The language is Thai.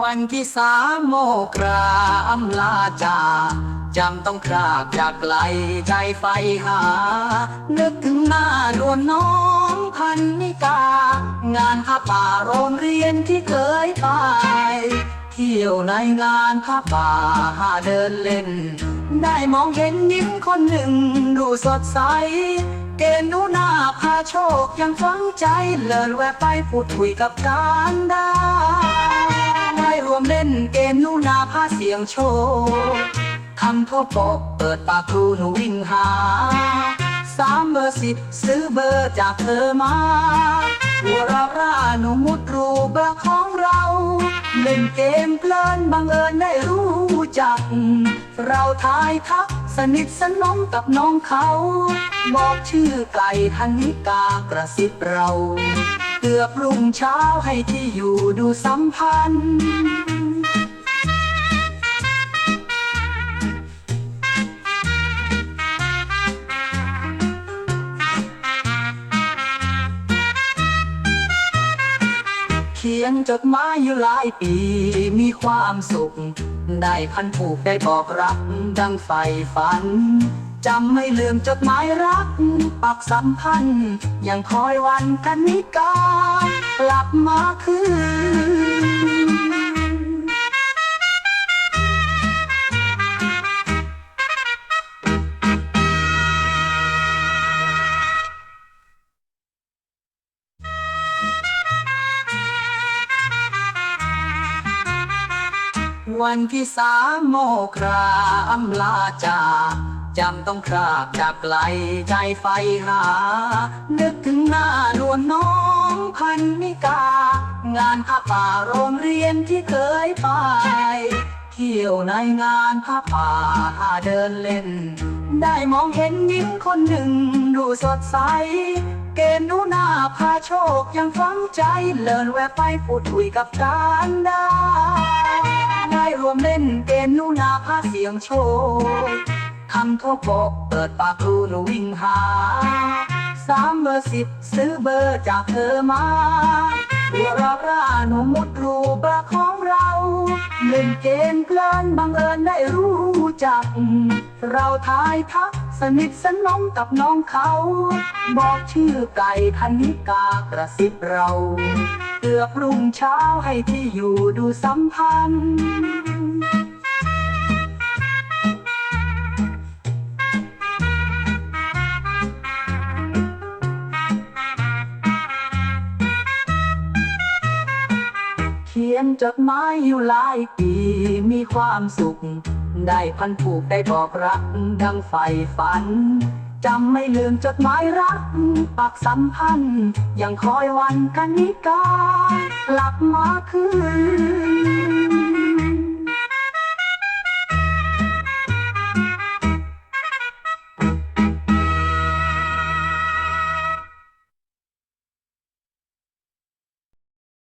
วันที่สามโมกราอำลาจาจำต้องครากจากไกลใจไฟหา นึกถึงหน้าดวนน้องพันนิกา งานผ้าป่าโรงเรียนที่เคยไป เที่ยวในงานผ้าป่าหาเดินเล่น ได้มองเห็นยิ้มคนหนึ่งดูสดใสเกณฑ์หนูหน้าพาโชคยังฝังใจเลินแวะไปพูดคุยกับการได้ วมเล่นเกมนูน้าพาเสียงโชว์คทำโทษปกเปิดปากครูหนูวิ่งหาสามเบอร์สิบซื้อเบอร์จากเธอมาหัวเราร่าหนูมุดรูเบอร์ของเรา เล่นเกมเพลินบังเอิญได้รู้จัก เราทายทักสนิทสนมกับน้องเขา บอกชื่อไก่ทันนิกากระซิบเรา เกือบรุ่งเช้าให้ที่อยู่ดูสัมพันธ์เขียนจดหมายอยู่หลายปีมีความสุข ได้พันผูกได้บอกรักดังไฟฝัน จำไม่ลืมจดหมายรัก ปักสัมพันธ์ ยังคอยวันกันนิกากลับมาคืน วันที่สามโมกราอำลาจาก จำต้องครากจากไกลใจไฟหา นึกถึงหน้าดวนน้องพันนิกา งานผ้าป่าโรงเรียนที่เคยไป เที่ยวในงานผ้าป่าหาเดินเล่น ได้มองเห็นยิ้มคนหนึ่งดูสดใส เกณฑ์หนูน้าพาโชคยังฝังใจเลินแวะไปพูดคุยกับการดาได้รวมเล่นเกมหนูนาพาเสียงโชว์ทำโทษบอกเปิดปากครูหนูวิ่งหาสามเบอร์สิบซื้อเบอร์จากเธอมาหัวเราะร่าหนูมุดรูเบอร์ของเราเล่นเกมเพลินบังเอิญได้รู้จัก เราทายทักสนิทสนมกับน้องเขา บอกชื่อไก่พันนิกากระซิบเราเกือบรุ่งเช้าให้ที่อยู่ดูสัมพันธ์ นจดหมายอยู่หลายปีมีความสุข ได้พันผูกได้บอกรักดังไฟฝันจำไม่ลืมจดหมายรักปักสัมพันธ์ยังคอยวันกันนิกา กลับมาคืน